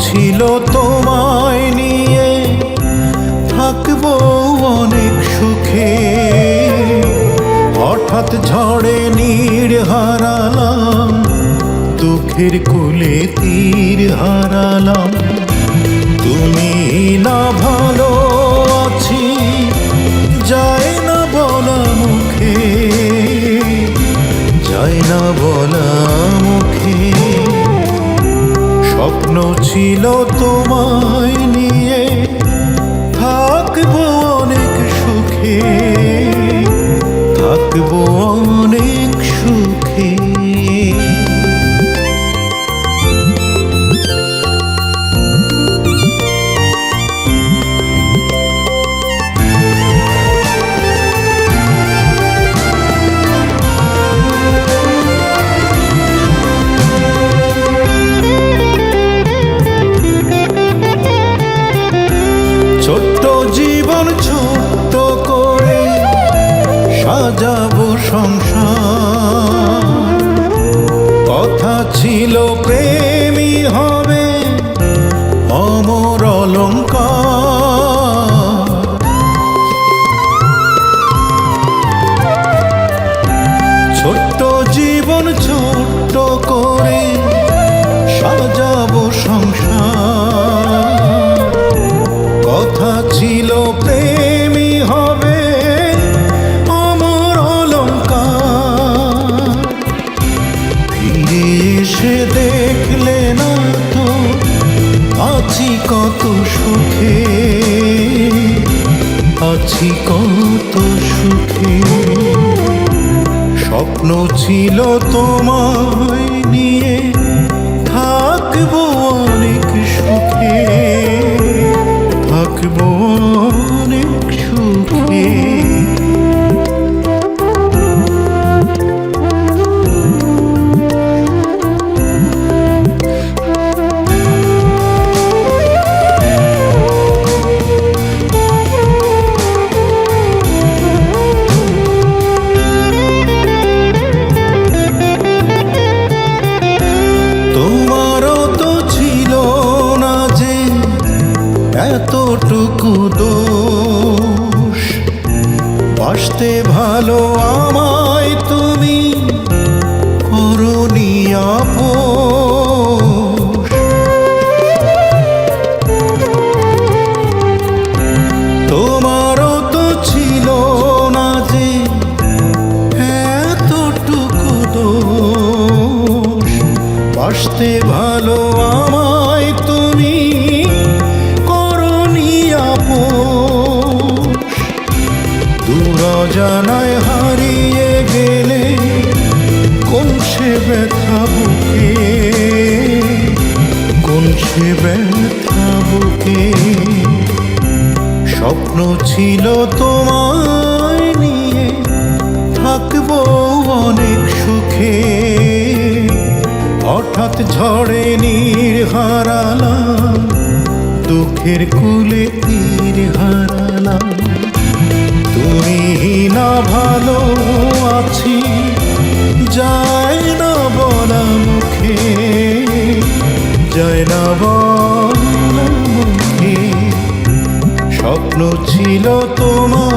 ছিল তোমায় নিয়ে। থাকব অনেক সুখে। হঠাৎ ঝড়ে নীড় হারালাম, দুঃখের কুলে তীর হারালাম। তুমি না ভালো ছিল তোমায় নিয়ে। থাকব অনেক সুখে। থাকব অনেক জীবন ছোট্ট করে সাজাবো সংসার। কথা ছিল প্রেমী হবে অমর অলঙ্কার। ছিল প্রেমী হবে অমর অলঙ্কার। ফিরে এসে দেখলে না তো আছি কত সুখে, আছি কত সুখে। স্বপ্ন ছিল তোমায় নিয়ে এতটুকু দোষ। বাসতে ভালো আমায় তুমি করনি তোমারও তো ছিল না যে এতটুকু দোষ। বাসতে ভালো দূর জানায় হারিয়ে গেলে কোন সে ব্যথা বুকে কোন সে ব্যথা বুকে। স্বপ্ন ছিল তোমায় নিয়ে থাকব অনেক সুখে। হঠাৎ ঝড়ে নীড় হারালাম, দুঃখের কুলে তীর তুমি না ভালো আছি যায় না বলা মুখে যায় না বলা মুখে। স্বপ্ন ছিল তোমায়